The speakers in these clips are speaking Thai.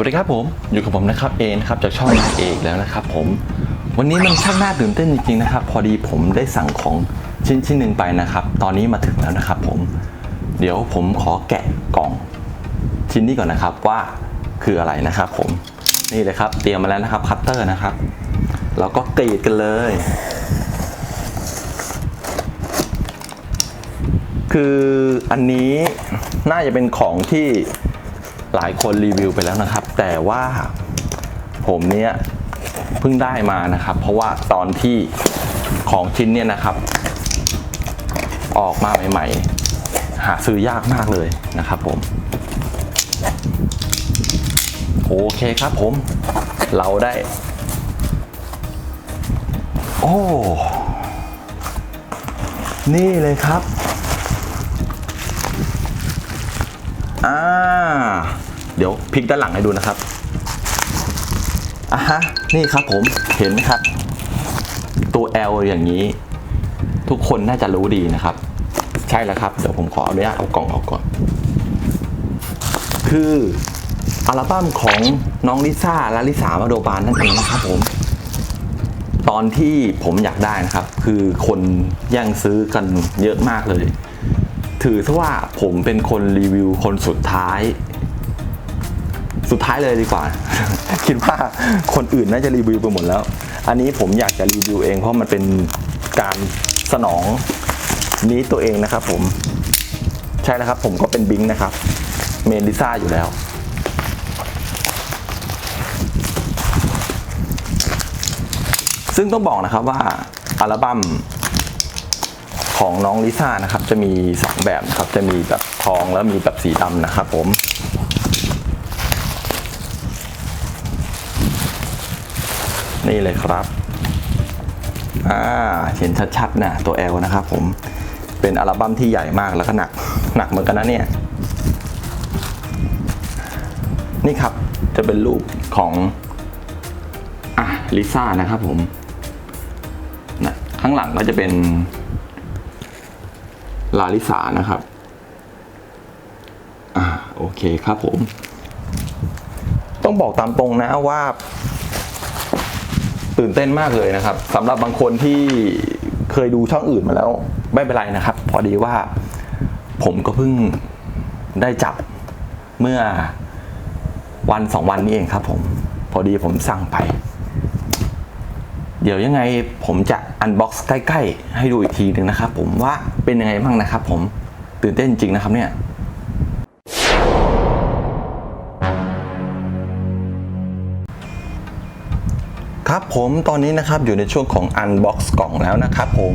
วัสดีครับผม อยู่กับผมนะครับเอนะครับจากช่องนายเอกแล้วนะครับผมวันนี้มันช่างน่าตื่นเต้นจริงๆนะครับ พอดีผมได้สั่งของชิ้นชิ้นหนึ่งไปนะครับ ตอนนี้มาถึงแล้วนะครับผมเดี๋ยวผมขอแกะกล่องชิ้นนี้ก่อนนะครับว่าคืออะไรนะครับผมนี่เลยครับเตรียมมาแล้วนะครับคัตเตอร์นะครับแล้วก็กรีดกันเลย คืออันนี้น่าจะเป็นของที่ หลายคนรีวิวไปแล้วนะครับ แต่ว่าผมเนี้ยเพิ่งได้มานะครับ เพราะว่าตอนที่ของชิ้นเนี่ยนะครับ ออกมาใหม่ ๆ หาซื้อยากมากเลยนะครับผม โอเคครับผม เราได้ โอ้ นี่เลยครับ อ่า เดี๋ยวพลิกด้านหลังให้ดูนะครับอะฮะนี่ครับผมเห็นไหมครับ ตัว L อย่างนี้ ทุกคนน่าจะรู้ดีนะครับ ใช่แล้วครับ เดี๋ยวผมขออนุญาตเอากล่องออกก่อน คืออัลบั้มของน้องลิซ่าและลิสามาโดบานนั่นเองนะครับผม ตอนที่ผมอยากได้นะครับ คือคนแย่งซื้อกันเยอะมากเลย ถือซะว่าผมเป็นคนรีวิวคนสุดท้าย สุดท้ายเลยดีกว่า คิดว่าคนอื่นน่าจะรีวิวไปหมดแล้ว อันนี้ผมอยากจะรีวิวเองเพราะมันเป็นการสนองนี้ตัวเองนะครับผม ใช่นะครับผมก็เป็นบิงค์นะครับ เมนลิซ่าอยู่แล้ว ซึ่งต้องบอกนะครับว่าอัลบั้มของน้องลิซ่านะครับจะมี 2 แบบนะครับจะมีแบบทองแล้วมีแบบสีดำนะครับผม นี่เลยครับอ่าเห็นชัดๆนะตัว L นะครับผมเป็นอัลบั้มที่ใหญ่มากแล้วก็หนักหนักเหมือนกันนะเนี่ย นี่ครับจะเป็นรูปของอะลิซ่านะครับผมนะข้างหลังก็จะเป็นลาลิสานะครับอ่าโอเคครับผม ต้องบอกตามตรงนะว่า ตื่นเต้นมากเลยนะครับสำหรับบางคนที่เคยดูช่องอื่นมาแล้ว ไม่เป็นไรนะครับ พอดีว่าผมก็เพิ่งได้จับเมื่อวันสองวันนี้เองครับผม พอดีผมสั่งไป เดี๋ยวยังไงผมจะอันบ็อกซ์ใกล้ ๆ ให้ดูอีกทีหนึ่งนะครับผมว่าเป็นยังไงบ้างนะครับผมตื่นเต้นจริงนะครับเนี่ย ผมตอนนี้นะครับอยู่ในช่วงของ Unbox กล่องแล้วนะครับผม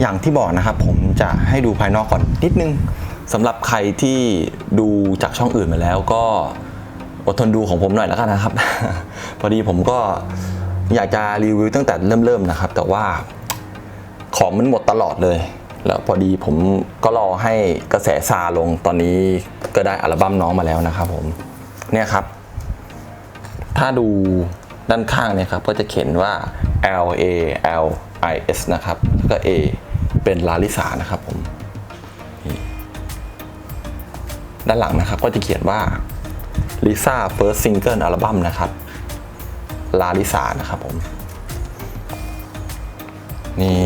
อย่างที่บอกนะครับผมจะให้ดูภายนอกก่อนนิดนึงสำหรับใครที่ดูจากช่องอื่นมาแล้วก็อดทนดูของผมหน่อยแล้วกันนะครับ พอดีผมก็อยากจะรีวิวตั้งแต่เริ่มๆนะครับ แต่ว่าของมันหมดตลอดเลย แล้วพอดีผมก็รอให้กระแสซาลงตอนนี้ก็ได้อัลบั้มน้องมาแล้วนะครับผมเนี่ยครับ ถ้าดู ด้านข้างเนี่ยครับก็จะเขียนว่า L A L I S นะครับแล้วก็ A เป็นลาลิสานะครับผมด้านหลังนะครับก็จะเขียนว่า Lisa First Single Album นะครับลาลิสานะครับผม นี่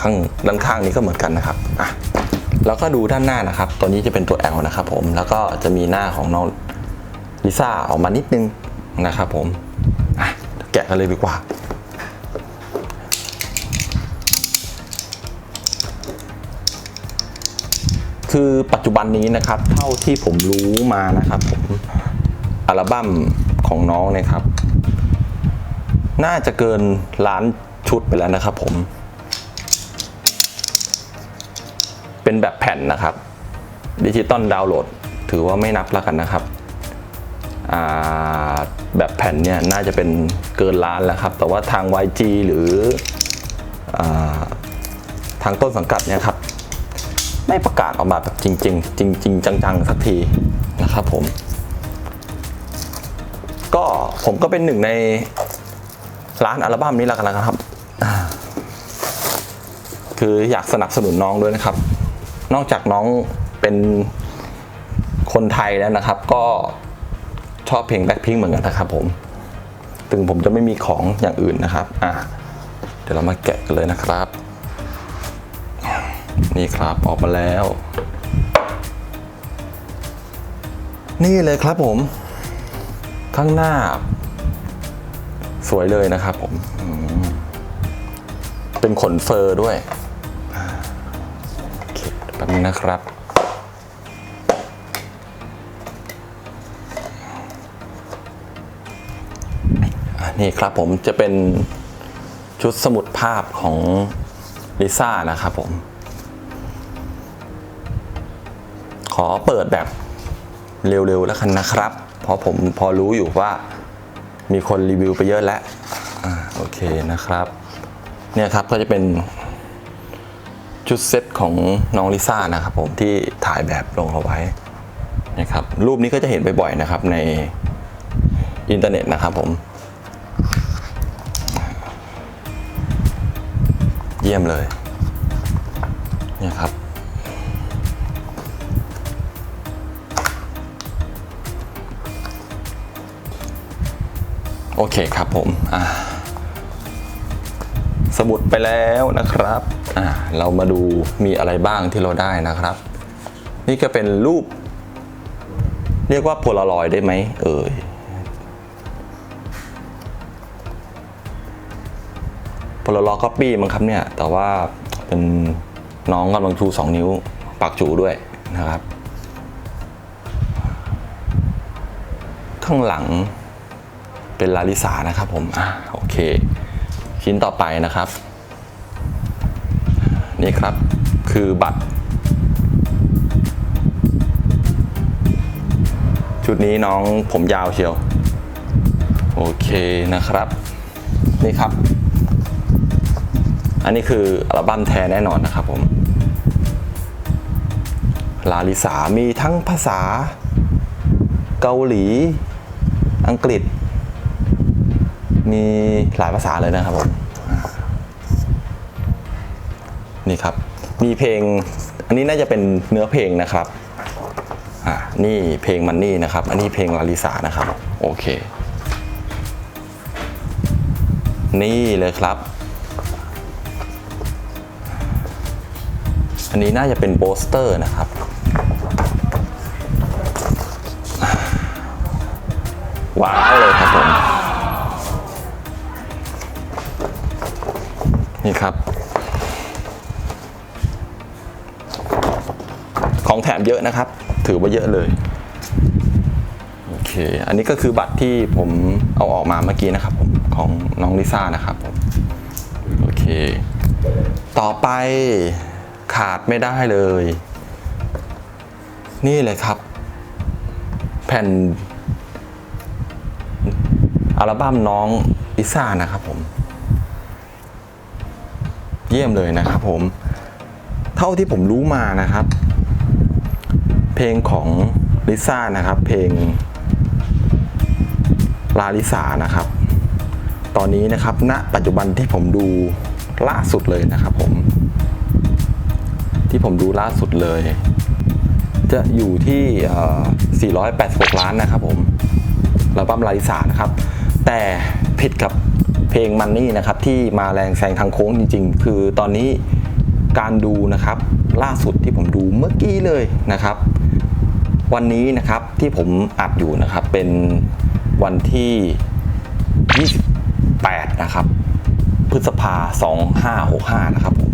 ข้างด้านข้างนี้ก็เหมือนกันนะครับอะแล้วก็ดูด้านหน้านะครับ ตัวนี้จะเป็นตัว L นะครับผม แล้วก็จะมีหน้าของน้องลิซ่าออกมานิดนึง นะครับผมแกะกันเลยดีกว่า คือปัจจุบันนี้นะครับ เท่าที่ผมรู้มานะครับผมอัลบั้มของน้องนะครับ น่าจะเกินล้านชุดไปแล้วนะครับผม เป็นแบบแผ่นนะครับดิจิตอลดาวน์โหลด ถือว่าไม่นับแล้วกันนะครับ แบบแผ่นเนี่ยน่าจะเป็นเกินล้านแล้วครับ แต่ว่าทาง YG หรืออทางต้นสังกัดเนี่ยครับไม่ประกาศออกมาแบบจริงๆจริงๆจังๆ สักทีนะครับผม ก็ผมก็เป็นหนึ่งในร้านอัลบั้มนี้แล้วกันนะครับ คืออยากสนับสนุนน้องด้วยนะครับ นอกจากน้องเป็นคนไทยแล้วนะครับ ก็ ชอบเพลงแบ็คพิงเหมือนกันนะครับผมถึงผมจะไม่มีของอย่างอื่นนะครับอะเดี๋ยวเรามาแกะกันเลยนะครับ นี่ครับออกมาแล้ว นี่เลยครับผม ข้างหน้า สวยเลยนะครับผมมเป็นขนเฟอร์ด้วยแป๊บนึงนะครับ นี่ครับผมจะเป็นชุดสมุดภาพของลิซ่านะครับผม ขอเปิดแบบเร็วๆแล้วกันนะครับ เพราะผมพอรู้อยู่ว่ามีคนรีวิวไปเยอะแล้วอโอเคนะครับ เนี่ยครับก็จะเป็นชุดเซตของน้องลิซ่านะครับผมที่ถ่ายแบบลงเอาไว้นะครับรูปนี้ก็จะเห็นบ่อยๆนะครับในอินเทอร์เน็ตนะครับผม ยี่ยมเลย เนี่ยครับ โอเคครับผมอ่าสมุดไปแล้วนะครับอ่าเรามาดูมีอะไรบ้างที่เราได้นะครับ นี่ก็เป็นรูป เรียกว่าโพลารอยด์ได้ไหมเอ่ย โพลารอก็ปี้มั้งครับเนี่ย แต่ว่าเป็นน้องกำลังชูสองนิ้วปากจูด้วยนะครับ ข้างหลังเป็นลาลิสานะครับผม อะโอเค ชิ้นต่อไปนะครับ นี่ครับคือบัตร ชุดนี้น้องผมยาวเชียว โอเคนะครับ นี่ครับ อันนี้คืออัลบั้มแท้แน่นอนนะครับผม ลาลิสามีทั้งภาษา เกาหลี อังกฤษ มีหลายภาษาเลยนะครับผม นี่ครับ มีเพลง อันนี้น่าจะเป็นเนื้อเพลงนะครับ อ่า นี่เพลงมันนี่นะครับ อันนี้เพลงลาลิสานะครับ โอเค นี่เลยครับ อันนี้น่าจะเป็นโปสเตอร์นะครับ ว้าวเลยครับผม นี่ครับ ของแถมเยอะนะครับ ถือว่าเยอะเลยโอเค อันนี้ก็คือบัตรที่ผมเอาออกมาเมื่อกี้นะครับผมของน้องลิซ่านะครับผมโอเค ต่อไป ขาดไม่ได้เลย นี่เลยครับ แผ่น อัลบั้มน้องลิซ่านะครับผม เยี่ยมเลยนะครับผม เท่าที่ผมรู้มานะครับ เพลงของลิซ่านะครับ เพลงลาลิสานะครับ ตอนนี้นะครับ ณ ปัจจุบันที่ผมดูล่าสุดเลยนะครับผม ที่ผมดูล่าสุดเลย จะอยู่ที่ 486 ล้านนะครับผมอัลบั้มลาลิสานะครับ แต่ผิดกับเพลงมันนี่นะครับ ที่มาแรงแซงทางโค้งจริง ๆ คือตอนนี้การดูนะครับ ล่าสุดที่ผมดูเมื่อกี้เลยนะครับ วันนี้นะครับที่ผมอัดอยู่นะครับ เป็นวันที่ 28 นะครับ พฤษภา 2565 นะครับผม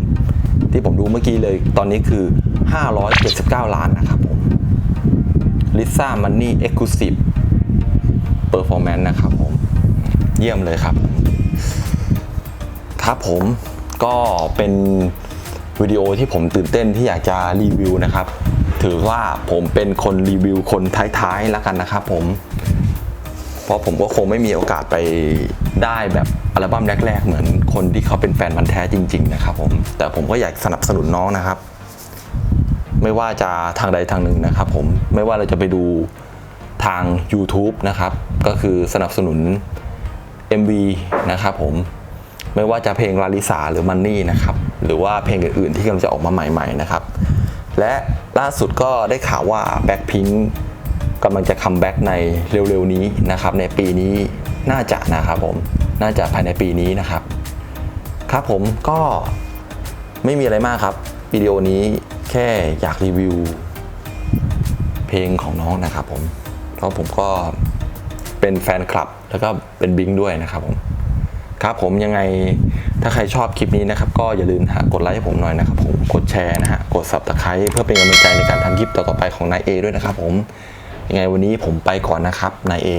ที่ผมดูเมื่อกี้เลยตอนนี้คือ 579 ล้านนะครับผมลิซ่ามันนี่เอ็กซ์คลูซีฟเปอร์ฟอร์แมนซ์นะครับผม เยี่ยมเลยครับ ครับผมก็เป็นวิดีโอที่ผมตื่นเต้นที่อยากจะรีวิวนะครับ ถือว่าผมเป็นคนรีวิวคนท้ายๆแล้วกันนะครับผม เพราะผมก็คงไม่มีโอกาสไปได้แบบอัลบั้มแรก ๆ เหมือนคนที่เขาเป็นแฟนมันแท้จริง ๆ นะครับผมแต่ผมก็อยากสนับสนุนน้องนะครับ ไม่ว่าจะทางใดทางหนึ่งนะครับผมไม่ว่าเราจะไปดูทาง YouTube นะครับ ก็คือสนับสนุน MV นะครับผมไม่ว่าจะเพลงลาลิสาหรือมันนี่นะครับ หรือว่าเพลงอื่นๆที่กำลังจะออกมาใหม่ ๆ นะครับ และล่าสุดก็ได้ข่าวว่า Blackpink กำลังจะคัมแบ็กในเร็วๆนี้นะครับ ในปีนี้น่าจะนะครับผม น่าจะภายในปีนี้นะครับ ครับผมก็ไม่มีอะไรมากครับวิดีโอนี้แค่อยากรีวิว เพลงของน้องนะครับผมเพราะผมก็เป็นแฟนคลับ แล้วก็เป็นบิงด้วยนะครับผมครับผมยังไงถ้าใครชอบคลิปนี้นะครับ ก็อย่าลืมนะฮะกดไลค์ให้ผมหน่อยนะครับผมกดแชร์นะฮะกด subscribe เพื่อเป็นกำลังใจในการทำคลิปต่อๆไปของนายเอด้วยนะครับผม ยังไงวันนี้ผมไปก่อนนะครับนายเอ